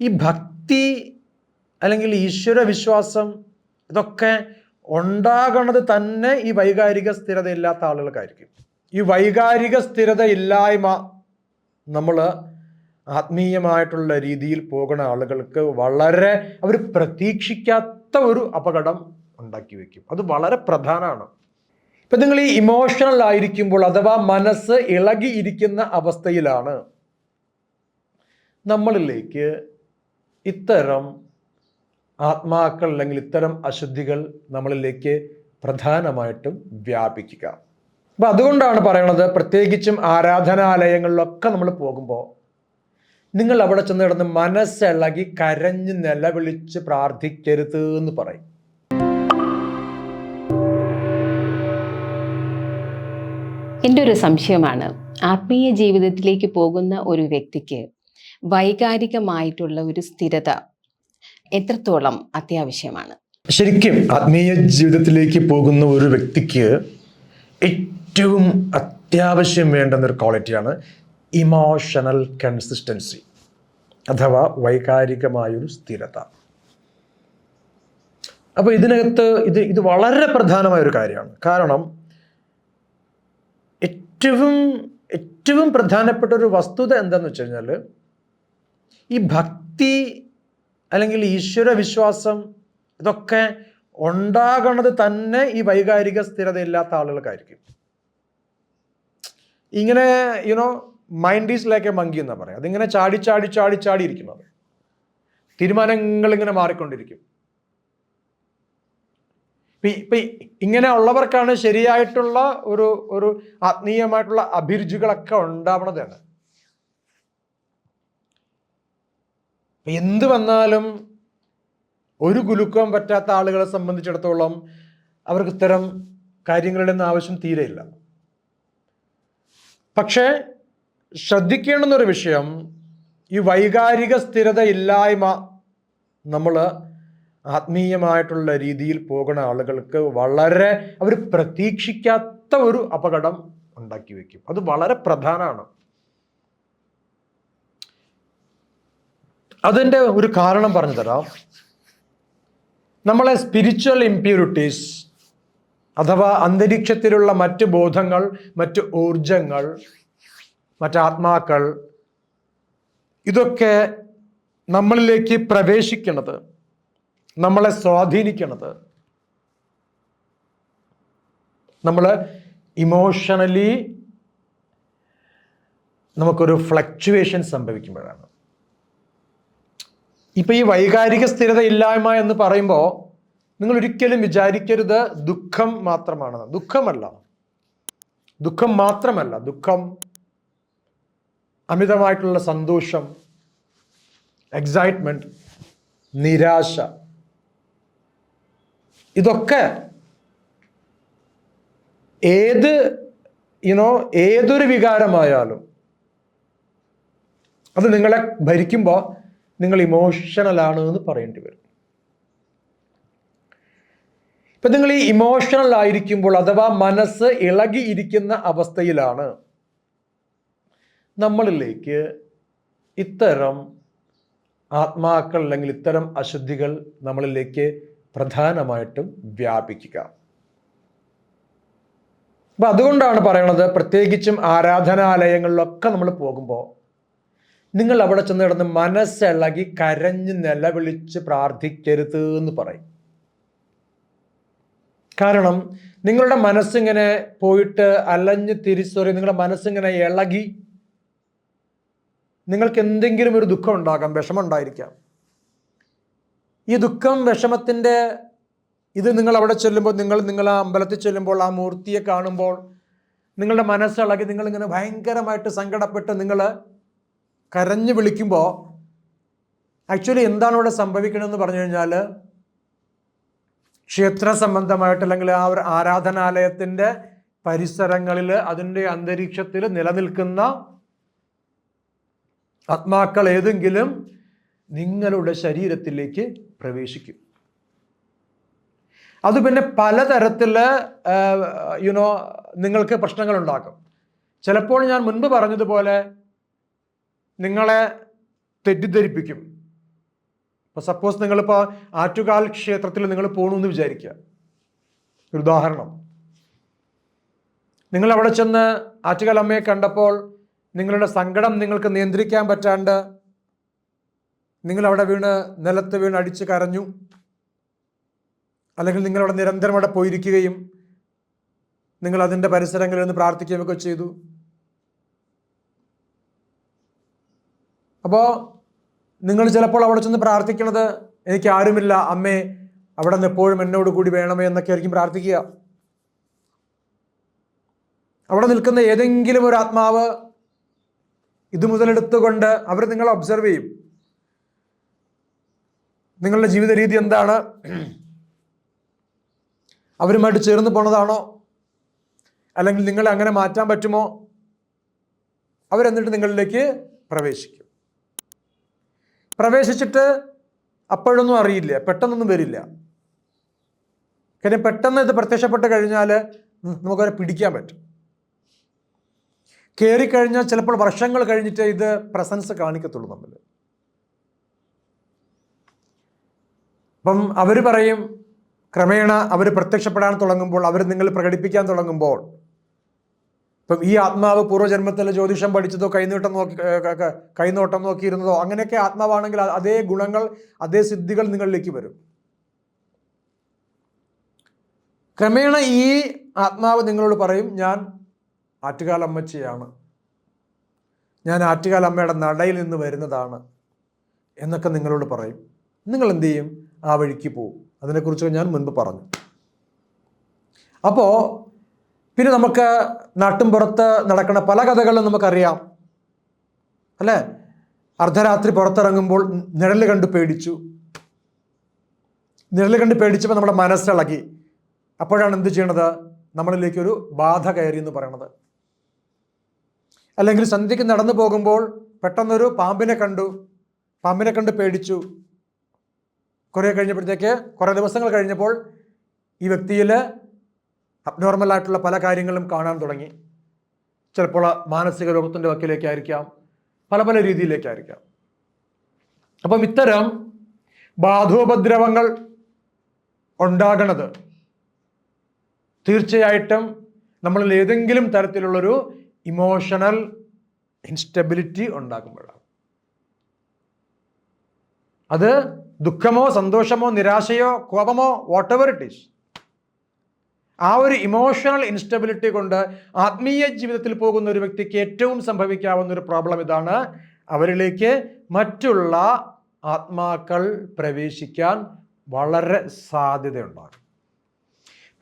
ഈ ഭക്തി അല്ലെങ്കിൽ ഈശ്വര വിശ്വാസം ഇതൊക്കെ ഉണ്ടാകണത് തന്നെ ഈ വൈകാരിക സ്ഥിരത ഇല്ലാത്ത ആളുകൾക്കായിരിക്കും. ഈ വൈകാരിക സ്ഥിരത ഇല്ലായ്മ നമ്മൾ ആത്മീയമായിട്ടുള്ള രീതിയിൽ പോകുന്ന ആളുകൾക്ക് വളരെ അവർ പ്രതീക്ഷിക്കാത്ത ഒരു അപകടം ഉണ്ടാക്കി വയ്ക്കും. അത് വളരെ പ്രധാനമാണ്. ഇപ്പം നിങ്ങൾ ഈ ഇമോഷണൽ ആയിരിക്കുമ്പോൾ അഥവാ മനസ്സ് ഇളകിയിരിക്കുന്ന അവസ്ഥയിലാണ് നമ്മളിലേക്ക് ഇത്തരം ആത്മാക്കൾ അല്ലെങ്കിൽ ഇത്തരം അശുദ്ധികൾ നമ്മളിലേക്ക് പ്രധാനമായിട്ടും വ്യാപിക്കുക. അപ്പം അതുകൊണ്ടാണ് പറയണത് പ്രത്യേകിച്ചും ആരാധനാലയങ്ങളിലൊക്കെ നമ്മൾ പോകുമ്പോൾ നിങ്ങൾ അവിടെ ചെന്ന് കിടന്ന് മനസ്സിളകി കരഞ്ഞ് നിലവിളിച്ച് പ്രാർത്ഥിക്കരുത് എന്ന് പറയും. എന്റെ ഒരു സംശയമാണ്. ആത്മീയ ജീവിതത്തിലേക്ക് പോകുന്ന ഒരു വ്യക്തിക്ക് വൈകാരികമായിട്ടുള്ള ഒരു സ്ഥിരത എത്രത്തോളം അത്യാവശ്യമാണ്? ശരിക്കും ആത്മീയ ജീവിതത്തിലേക്ക് പോകുന്ന ഒരു വ്യക്തിക്ക് ഏറ്റവും അത്യാവശ്യം വേണ്ടുന്ന ഒരു ക്വാളിറ്റിയാണ് ഇമോഷണൽ കൺസിസ്റ്റൻസി അഥവാ വൈകാരികമായൊരു സ്ഥിരത. അപ്പോൾ ഇതിനകത്ത് ഇത് ഇത് വളരെ പ്രധാനമായ ഒരു കാര്യമാണ്. കാരണം ഏറ്റവും ഏറ്റവും പ്രധാനപ്പെട്ട ഒരു വസ്തുത എന്താണെന്ന് വെച്ച് കഴിഞ്ഞാൽ ഈ ഭക്തി അല്ലെങ്കിൽ ഈശ്വര വിശ്വാസം ഇതൊക്കെ ഉണ്ടാകണത് തന്നെ ഈ വൈകാരിക സ്ഥിരത ഇല്ലാത്ത ആളുകൾക്കായിരിക്കും. ഇങ്ങനെ you know mind is a monkey എന്നാ പറയാം. അതിങ്ങനെ ചാടി ചാടി ചാടി ചാടി ഇരിക്കുന്നത് തീരുമാനങ്ങൾ ഇങ്ങനെ മാറിക്കൊണ്ടിരിക്കും. ഇപ്പൊ ഇങ്ങനെ ഉള്ളവർക്കാണ് ശരിയായിട്ടുള്ള ഒരു ഒരു ആത്മീയമായിട്ടുള്ള അഭിരുചികളൊക്കെ ഉണ്ടാവണത് തന്നെ. ഇപ്പൊ എന്ത് വന്നാലും ഒരു കുലുക്കം പറ്റാത്ത ആളുകളെ സംബന്ധിച്ചിടത്തോളം അവർക്ക് ഇത്തരം കാര്യങ്ങളുടെ ഒന്നും ആവശ്യം തീരെയില്ല. പക്ഷേ ശ്രദ്ധിക്കേണ്ടുന്നൊരു വിഷയം ഈ വൈകാരിക സ്ഥിരത ഇല്ലായ്മ നമ്മൾ ആത്മീയമായിട്ടുള്ള രീതിയിൽ പോകുന്ന ആളുകൾക്ക് വളരെ അവർ പ്രതീക്ഷിക്കാത്ത ഒരു അപകടം ഉണ്ടാക്കി വയ്ക്കും. അത് വളരെ പ്രധാനമാണ്. അതിന്റെ ഒരു കാരണം പറഞ്ഞു തരാം. നമ്മളെ സ്പിരിച്വൽ ഇമ്പ്യൂരിറ്റീസ് അഥവാ അന്തരീക്ഷത്തിലുള്ള മറ്റ് ബോധങ്ങൾ മറ്റ് ഊർജങ്ങൾ മറ്റാത്മാക്കൾ ഇതൊക്കെ നമ്മളിലേക്ക് പ്രവേശിക്കണത് നമ്മളെ സ്വാധീനിക്കണത് നമ്മൾ ഇമോഷണലി നമുക്കൊരു ഫ്ലക്ച്വേഷൻ സംഭവിക്കുമ്പോഴാണ്. ഇപ്പൊ ഈ വൈകാരിക സ്ഥിരത ഇല്ലായ്മ എന്ന് പറയുമ്പോൾ നിങ്ങൾ ഒരിക്കലും വിചാരിക്കരുത് ദുഃഖം മാത്രമാണെന്ന് ദുഃഖമല്ല. ദുഃഖം മാത്രമല്ല. ദുഃഖം അമിതമായിട്ടുള്ള സന്തോഷം എക്സൈറ്റ്മെന്റ് നിരാശ. ഇതൊക്കെ ഏത് യുനോ ഏതൊരു വികാരമായാലും അത് നിങ്ങളെ ഭരിക്കുമ്പോൾ നിങ്ങൾ ഇമോഷണൽ ആണ് എന്ന് പറയേണ്ടി വരും. ഇപ്പൊ നിങ്ങൾ ഈ ഇമോഷണൽ ആയിരിക്കുമ്പോൾ അഥവാ മനസ്സ് ഇളകിയിരിക്കുന്ന അവസ്ഥയിലാണ് നമ്മളിലേക്ക് ഇത്തരം ആത്മാക്കൾ അല്ലെങ്കിൽ ഇത്തരം അശുദ്ധികൾ നമ്മളിലേക്ക് പ്രധാനമായിട്ടും വ്യാപിക്കുക. അപ്പൊ അതുകൊണ്ടാണ് പറയണത് പ്രത്യേകിച്ചും ആരാധനാലയങ്ങളിലൊക്കെ നമ്മൾ പോകുമ്പോൾ നിങ്ങൾ അവിടെ ചെന്ന് കിടന്ന് മനസ്സിളകി കരഞ്ഞ് നിലവിളിച്ച് പ്രാർത്ഥിക്കരുത് എന്ന് പറയും. കാരണം നിങ്ങളുടെ മനസ്സിങ്ങനെ പോയിട്ട് അലഞ്ഞ് തിരിച്ചൊറി നിങ്ങളുടെ മനസ്സിങ്ങനെ ഇളകി നിങ്ങൾക്ക് എന്തെങ്കിലും ഒരു ദുഃഖം ഉണ്ടാകാം വിഷമം ഉണ്ടായിരിക്കാം. ഈ ദുഃഖം വിഷമത്തിന്റെ ഇത് നിങ്ങൾ അവിടെ ചെല്ലുമ്പോൾ നിങ്ങൾ നിങ്ങൾ ആ അമ്പലത്തിൽ ചെല്ലുമ്പോൾ ആ മൂർത്തിയെ കാണുമ്പോൾ നിങ്ങളുടെ മനസ്സിളകി നിങ്ങളിങ്ങനെ ഭയങ്കരമായിട്ട് സങ്കടപ്പെട്ട് നിങ്ങൾ കരഞ്ഞു വിളിക്കുമ്പോൾ ആക്ച്വലി എന്താണ് ഇവിടെ സംഭവിക്കണമെന്ന് പറഞ്ഞു കഴിഞ്ഞാൽ ക്ഷേത്ര സംബന്ധമായിട്ട് അല്ലെങ്കിൽ ആ ഒരു ആരാധനാലയത്തിന്റെ പരിസരങ്ങളിൽ അതിന്റെ അന്തരീക്ഷത്തിൽ നിലനിൽക്കുന്ന ആത്മാക്കൾ ഏതെങ്കിലും നിങ്ങളുടെ ശരീരത്തിലേക്ക് പ്രവേശിക്കും. അത് പിന്നെ പലതരത്തിൽ യുനോ നിങ്ങൾക്ക് പ്രശ്നങ്ങൾ ഉണ്ടാക്കും ചിലപ്പോൾ ഞാൻ മുൻപ് പറഞ്ഞതുപോലെ നിങ്ങളെ തെറ്റിദ്ധരിപ്പിക്കും. ഇപ്പോൾ സപ്പോസ് നിങ്ങളിപ്പോൾ ആറ്റുകാൽ ക്ഷേത്രത്തിൽ നിങ്ങൾ പോകണമെന്ന് വിചാരിക്കുക. ഒരു ഉദാഹരണം. നിങ്ങൾ അവിടെ ചെന്ന് ആറ്റുകാൽ അമ്മയെ കണ്ടപ്പോൾ നിങ്ങളുടെ സങ്കടം നിങ്ങൾക്ക് നിയന്ത്രിക്കാൻ പറ്റാണ്ട് നിങ്ങൾ അവിടെ വീണ് നിലത്ത് വീണ് അടിച്ച് കരഞ്ഞു. അല്ലെങ്കിൽ നിങ്ങളവിടെ നിരന്തരം അവിടെ പോയിരിക്കുകയും നിങ്ങൾ അതിന്റെ പരിസരങ്ങളിൽ നിന്ന് പ്രാർത്ഥിക്കുകയൊക്കെ ചെയ്തു. അപ്പോൾ നിങ്ങൾ ചിലപ്പോൾ അവിടെ ചെന്ന് പ്രാർത്ഥിക്കണത് എനിക്ക് ആരുമില്ല അമ്മേ അവിടെ നിന്ന് എപ്പോഴും എന്നോട് കൂടി വേണമേ എന്നൊക്കെ ആയിരിക്കും പ്രാർത്ഥിക്കുക. അവിടെ നിൽക്കുന്ന ഏതെങ്കിലും ഒരു ആത്മാവ് ഇത് മുതലെടുത്തുകൊണ്ട് അവർ നിങ്ങളെ ഒബ്സർവ് ചെയ്യും. നിങ്ങളുടെ ജീവിത രീതി എന്താണ്? അവരുമായിട്ട് ചേർന്ന് പോണതാണോ? അല്ലെങ്കിൽ നിങ്ങളെ അങ്ങനെ മാറ്റാൻ പറ്റുമോ? അവരെന്നിട്ട് നിങ്ങളിലേക്ക് പ്രവേശിക്കും. പ്രവേശിച്ചിട്ട് അപ്പോഴൊന്നും അറിയില്ല പെട്ടെന്നൊന്നും വരില്ല. കാര്യം പെട്ടെന്ന് ഇത് പ്രത്യക്ഷപ്പെട്ട് കഴിഞ്ഞാൽ നമുക്കവരെ പിടിക്കാൻ പറ്റും. കയറിക്കഴിഞ്ഞാൽ ചിലപ്പോൾ വർഷങ്ങൾ കഴിഞ്ഞിട്ട് ഇത് പ്രസൻസ് കാണിക്കത്തുള്ളൂ നമ്മൾ അപ്പം അവർ പറയും ക്രമേണ അവർ പ്രത്യക്ഷപ്പെടാൻ തുടങ്ങുമ്പോൾ അവർ നിങ്ങൾ പ്രകടിപ്പിക്കാൻ തുടങ്ങുമ്പോൾ ഇപ്പം ഈ ആത്മാവ് പൂർവജന്മത്തിലെ ജ്യോതിഷം പഠിച്ചതോ കൈനീട്ടം നോക്കി കൈനോട്ടം നോക്കിയിരുന്നതോ അങ്ങനെയൊക്കെ ആത്മാവാണെങ്കിൽ അതേ ഗുണങ്ങൾ അതേ സിദ്ധികൾ നിങ്ങളിലേക്ക് വരും. ക്രമേണ ഈ ആത്മാവ് നിങ്ങളോട് പറയും ഞാൻ ആറ്റുകാലമ്മച്ചിയാണ്. ഞാൻ ആറ്റുകാലമ്മയുടെ നടയിൽ നിന്ന് വരുന്നതാണ്. എന്നൊക്കെ നിങ്ങളോട് പറയും. നിങ്ങൾ എന്ത് ചെയ്യും? ആ വഴിക്ക് പോവും. അതിനെക്കുറിച്ച് ഞാൻ മുൻപ് പറഞ്ഞു. അപ്പോൾ പിന്നെ നമുക്ക് നാട്ടിൻപുറത്ത് നടക്കുന്ന പല കഥകളും നമുക്കറിയാം. അല്ലേ? അർദ്ധരാത്രി പുറത്തിറങ്ങുമ്പോൾ നിഴൽ കണ്ട് പേടിച്ചു. നിഴൽ കണ്ട് പേടിച്ചപ്പോൾ നമ്മുടെ മനസ്സിളകി. അപ്പോഴാണ് എന്ത് ചെയ്യണത്? നമ്മളിലേക്ക് ഒരു ബാധ കയറി എന്ന് പറയണത്. അല്ലെങ്കിൽ സന്ധ്യയ്ക്ക് നടന്നു പോകുമ്പോൾ പെട്ടെന്നൊരു പാമ്പിനെ കണ്ടു. പാമ്പിനെ കണ്ട് പേടിച്ചു. കുറേ കഴിഞ്ഞപ്പോഴത്തേക്ക് കുറേ ദിവസങ്ങൾ കഴിഞ്ഞപ്പോൾ ഈ വ്യക്തിയിൽ അബ്നോർമൽ ആയിട്ടുള്ള പല കാര്യങ്ങളും കാണാൻ തുടങ്ങി. ചിലപ്പോൾ മാനസിക രോഗത്തിന്റെ വക്കിലേക്കായിരിക്കാം പല പല രീതിയിലേക്കായിരിക്കാം. അപ്പം ഇത്തരം ബാധോപദ്രവങ്ങൾ ഉണ്ടാകണത് തീർച്ചയായിട്ടും നമ്മളിൽ ഏതെങ്കിലും തരത്തിലുള്ളൊരു ഇമോഷണൽ ഇൻസ്റ്റബിലിറ്റി ഉണ്ടാകുമ്പോഴാണ്. അത് ദുഃഖമോ സന്തോഷമോ നിരാശയോ കോപമോ വാട്ട് എവർ ഇറ്റ് ഈസ് ആ ഒരു ഇമോഷണൽ ഇൻസ്റ്റബിലിറ്റി കൊണ്ട് ആത്മീയ ജീവിതത്തിൽ പോകുന്ന ഒരു വ്യക്തിക്ക് ഏറ്റവും സംഭവിക്കാവുന്ന ഒരു പ്രോബ്ലം ഇതാണ് അവരിലേക്ക് മറ്റുള്ള ആത്മാക്കൾ പ്രവേശിക്കാൻ വളരെ സാധ്യതയുണ്ടാകും.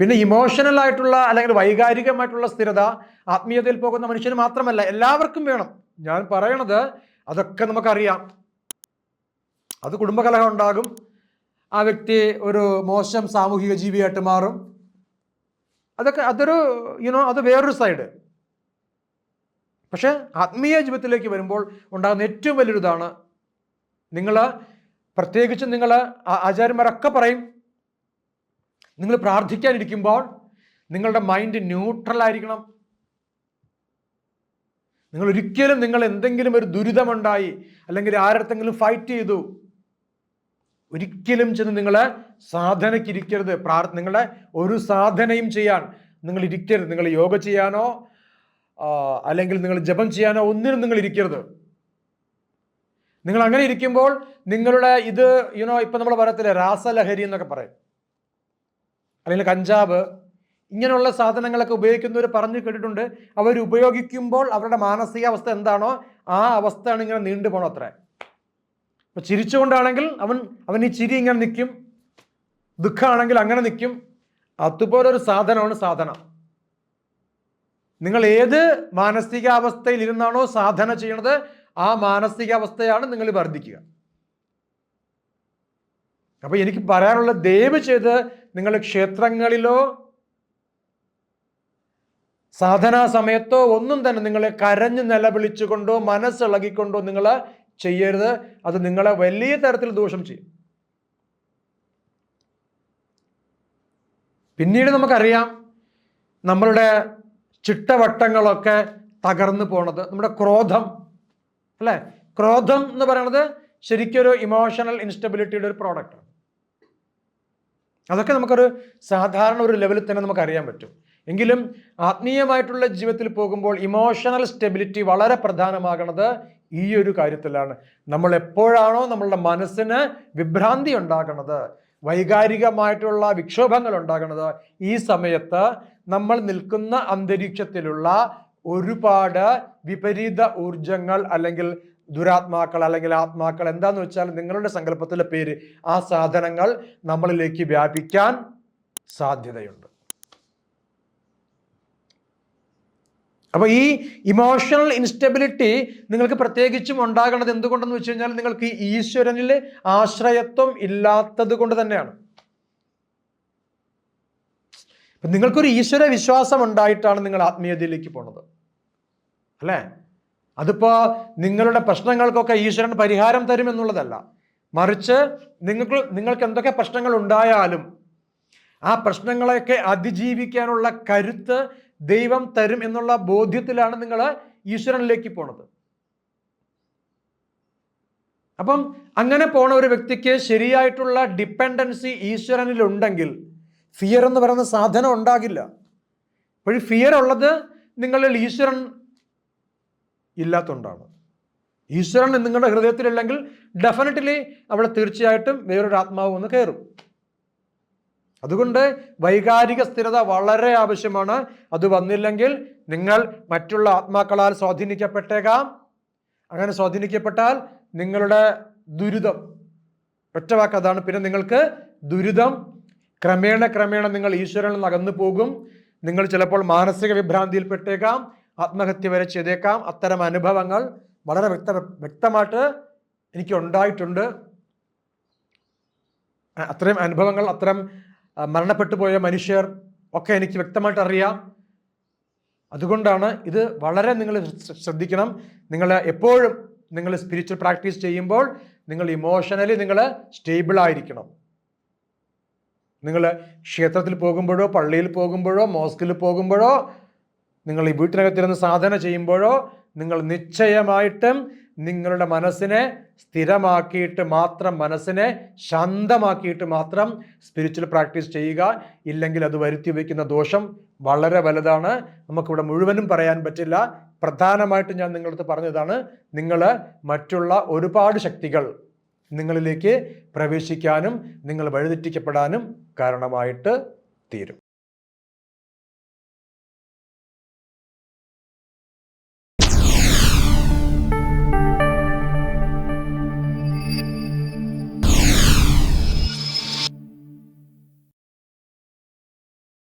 പിന്നെ ഇമോഷണൽ ആയിട്ടുള്ള അല്ലെങ്കിൽ വൈകാരികമായിട്ടുള്ള സ്ഥിരത ആത്മീയതയിൽ പോകുന്ന മനുഷ്യന് മാത്രമല്ല എല്ലാവർക്കും വേണം. ഞാൻ പറയണത് അതൊക്കെ നമുക്കറിയാം. അത് കുടുംബകലഹം ഉണ്ടാകും. ആ വ്യക്തി ഒരു മോശം സാമൂഹിക ജീവിയായിട്ട് മാറും. അതൊക്കെ അതൊരു യുനോ അത് വേറൊരു സൈഡ് പക്ഷേ ആത്മീയ ജീവിതത്തിലേക്ക് വരുമ്പോൾ ഉണ്ടാകുന്ന ഏറ്റവും വലിയൊരു ഇതാണ് നിങ്ങൾ പ്രത്യേകിച്ച് നിങ്ങൾ ആചാര്യന്മാരൊക്കെ പറയും നിങ്ങൾ പ്രാർത്ഥിക്കാനിരിക്കുമ്പോൾ നിങ്ങളുടെ മൈൻഡ് ന്യൂട്രൽ ആയിരിക്കണം. നിങ്ങൾ ഒരിക്കലും നിങ്ങൾ എന്തെങ്കിലും ഒരു ദുരിതമുണ്ടായി അല്ലെങ്കിൽ ആരടുത്തെങ്കിലും ഫൈറ്റ് ചെയ്തു ഒരിക്കലും ചെന്ന് നിങ്ങൾ സാധനയ്ക്ക് ഇരിക്കരുത്. പ്രാർ നിങ്ങളുടെ ഒരു സാധനയും ചെയ്യാൻ നിങ്ങൾ ഇരിക്കരുത്. നിങ്ങൾ യോഗ ചെയ്യാനോ അല്ലെങ്കിൽ നിങ്ങൾ ജപം ചെയ്യാനോ ഒന്നിനും നിങ്ങൾ ഇരിക്കരുത്. നിങ്ങൾ അങ്ങനെ ഇരിക്കുമ്പോൾ നിങ്ങളുടെ ഇത് യുനോ ഇപ്പം നമ്മൾ പറയത്തില്ലേ രാസലഹരി എന്നൊക്കെ പറയും. അല്ലെങ്കിൽ കഞ്ചാവ്. ഇങ്ങനെയുള്ള സാധനങ്ങളൊക്കെ ഉപയോഗിക്കുന്നവർ പറഞ്ഞു കേട്ടിട്ടുണ്ട്. അവർ ഉപയോഗിക്കുമ്പോൾ അവരുടെ മാനസികാവസ്ഥ എന്താണോ ആ അവസ്ഥയാണ് ഇങ്ങനെ നീണ്ടു ഇപ്പൊ ചിരിച്ചുകൊണ്ടാണെങ്കിൽ അവൻ അവൻ ഈ ചിരി ഇങ്ങനെ നിൽക്കും ദുഃഖമാണെങ്കിൽ അങ്ങനെ നിൽക്കും അതുപോലെ ഒരു സാധനമാണ് സാധന. നിങ്ങൾ ഏത് മാനസികാവസ്ഥയിൽ ഇരുന്നാണോ സാധന ചെയ്യണത് ആ മാനസികാവസ്ഥയാണ് നിങ്ങൾ വർദ്ധിക്കുക. അപ്പൊ എനിക്ക് പറയാനുള്ള ദയവ് ചെയ്ത് നിങ്ങൾ ക്ഷേത്രങ്ങളിലോ സാധനാ സമയത്തോ ഒന്നും തന്നെ നിങ്ങളെ കരഞ്ഞു നിലവിളിച്ചുകൊണ്ടോ മനസ്സിളകിക്കൊണ്ടോ നിങ്ങൾ ചെയ്യരുത്. അത് നിങ്ങളെ വലിയ തരത്തിൽ ദോഷം ചെയ്യും. പിന്നീട് നമുക്കറിയാം നമ്മളുടെ ചിട്ടവട്ടങ്ങളൊക്കെ തകർന്നു പോണത്. നമ്മുടെ ക്രോധം അല്ലേ? ക്രോധം എന്ന് പറയുന്നത് ശരിക്കൊരു ഇമോഷണൽ ഇൻസ്റ്റബിലിറ്റിയുടെ ഒരു പ്രോഡക്റ്റാണ് അതൊക്കെ നമുക്കൊരു സാധാരണ ഒരു ലെവലിൽ തന്നെ നമുക്ക് അറിയാൻ പറ്റും. എങ്കിലും ആത്മീയമായിട്ടുള്ള ജീവിതത്തിൽ പോകുമ്പോൾ ഇമോഷണൽ സ്റ്റെബിലിറ്റി വളരെ പ്രധാനമാകുന്നത് ഈ ഒരു കാര്യത്തിലാണ്. നമ്മൾ എപ്പോഴാണോ നമ്മളുടെ മനസ്സിന് വിഭ്രാന്തി ഉണ്ടാകുന്നത് വൈകാരികമായിട്ടുള്ള വിക്ഷോഭങ്ങൾ ഉണ്ടാകുന്നത് ഈ സമയത്ത് നമ്മൾ നിൽക്കുന്ന അന്തരീക്ഷത്തിലുള്ള ഒരുപാട് വിപരീത ഊർജങ്ങൾ അല്ലെങ്കിൽ ദുരാത്മാക്കൾ അല്ലെങ്കിൽ ആത്മാക്കൾ എന്താന്ന് വെച്ചാൽ നിങ്ങളുടെ സങ്കല്പത്തിലെ പേര് ആ സാധനങ്ങൾ നമ്മളിലേക്ക് വ്യാപിക്കാൻ സാധ്യതയുണ്ട്. അപ്പോൾ ഈ ഇമോഷണൽ ഇൻസ്റ്റബിലിറ്റി നിങ്ങൾക്ക് പ്രത്യേകിച്ചും ഉണ്ടാകേണ്ടത് എന്തുകൊണ്ടെന്ന് വെച്ച് കഴിഞ്ഞാൽ നിങ്ങൾക്ക് ഈശ്വരനിൽ ആശ്രയത്വം ഇല്ലാത്തത് കൊണ്ട് തന്നെയാണ്. ഇപ്പം നിങ്ങൾക്കൊരു ഈശ്വര വിശ്വാസം ഉണ്ടായിട്ടാണ് നിങ്ങൾ ആത്മീയതയിലേക്ക് പോണത്. അല്ലേ? അതിപ്പോ നിങ്ങളുടെ പ്രശ്നങ്ങൾക്കൊക്കെ ഈശ്വരൻ പരിഹാരം തരും എന്നുള്ളതല്ല. മറിച്ച് നിങ്ങൾക്ക് നിങ്ങൾക്ക് എന്തൊക്കെ പ്രശ്നങ്ങൾ ഉണ്ടായാലും ആ പ്രശ്നങ്ങളെയൊക്കെ അതിജീവിക്കാനുള്ള കരുത്ത് ദൈവം തരും എന്നുള്ള ബോധ്യത്തിലാണ് നിങ്ങൾ ഈശ്വരനിലേക്ക് പോണത്. അപ്പം അങ്ങനെ പോണ ഒരു വ്യക്തിക്ക് ശരിയായിട്ടുള്ള ഡിപ്പെൻഡൻസി ഈശ്വരനിൽ ഉണ്ടെങ്കിൽ ഫിയർ എന്ന് പറയുന്ന സാധനം ഉണ്ടാകില്ല. അപ്പോൾ ഫിയർ ഉള്ളത് നിങ്ങളിൽ ഈശ്വരൻ ഇല്ലാത്തതുകൊണ്ടാണ് ഈശ്വരൻ നിങ്ങളുടെ ഹൃദയത്തിലില്ലെങ്കിൽ ഡെഫിനറ്റ്ലി അവിടെ തീർച്ചയായിട്ടും വേറൊരു ആത്മാവ് ഒന്ന് കയറും. അതുകൊണ്ട് വൈകാരിക സ്ഥിരത വളരെ ആവശ്യമാണ്. അത് വന്നില്ലെങ്കിൽ നിങ്ങൾ മറ്റുള്ള ആത്മാക്കളാൽ സ്വാധീനിക്കപ്പെട്ടേക്കാം. അങ്ങനെ സ്വാധീനിക്കപ്പെട്ടാൽ നിങ്ങളുടെ ദുരിതം. ഒറ്റ വാക്ക് അതാണ്. പിന്നെ നിങ്ങൾക്ക് ദുരിതം ക്രമേണ ക്രമേണ നിങ്ങൾ ഈശ്വരനിൽ നിന്ന് അകന്നു പോകും. നിങ്ങൾ ചിലപ്പോൾ മാനസിക വിഭ്രാന്തിയിൽപ്പെട്ടേക്കാം. ആത്മഹത്യ വരെ ചെയ്തേക്കാം. അത്തരം അനുഭവങ്ങൾ വളരെ വ്യക്ത വ്യക്തമായിട്ട് എനിക്ക് ഉണ്ടായിട്ടുണ്ട്. അത്രയും അനുഭവങ്ങൾ അത്തരം മരണപ്പെട്ടു പോയ മനുഷ്യർ ഒക്കെ എനിക്ക് വ്യക്തമായിട്ട് അറിയാം. അതുകൊണ്ടാണ് ഇത് വളരെ നിങ്ങൾ ശ്രദ്ധിക്കണം. നിങ്ങൾ എപ്പോഴും നിങ്ങൾ സ്പിരിച്വൽ പ്രാക്ടീസ് ചെയ്യുമ്പോൾ നിങ്ങൾ ഇമോഷണലി നിങ്ങൾ സ്റ്റേബിൾ ആയിരിക്കണം. നിങ്ങൾ ക്ഷേത്രത്തിൽ പോകുമ്പോഴോ പള്ളിയിൽ പോകുമ്പോഴോ മോസ്കിൽ പോകുമ്പോഴോ നിങ്ങൾ ഈ വീട്ടിനകത്തിരുന്ന് സാധന ചെയ്യുമ്പോഴോ നിങ്ങൾ നിശ്ചയമായിട്ടും നിങ്ങളുടെ മനസ്സിനെ സ്ഥിരമാക്കിയിട്ട് മാത്രം മനസ്സിനെ ശാന്തമാക്കിയിട്ട് മാത്രം സ്പിരിച്വൽ പ്രാക്ടീസ് ചെയ്യുക. ഇല്ലെങ്കിൽ അത് വരുത്തി വയ്ക്കുന്ന ദോഷം വളരെ വലുതാണ്. നമുക്കിവിടെ മുഴുവനും പറയാൻ പറ്റില്ല. പ്രധാനമായിട്ട് ഞാൻ നിങ്ങളടുത്ത് പറഞ്ഞതാണ് നിങ്ങൾ മറ്റുള്ള ഒരുപാട് ശക്തികൾ നിങ്ങളിലേക്ക് പ്രവേശിക്കാനും നിങ്ങൾ വഴിതെറ്റിക്കപ്പെടാനും കാരണമായിട്ട് തീരും.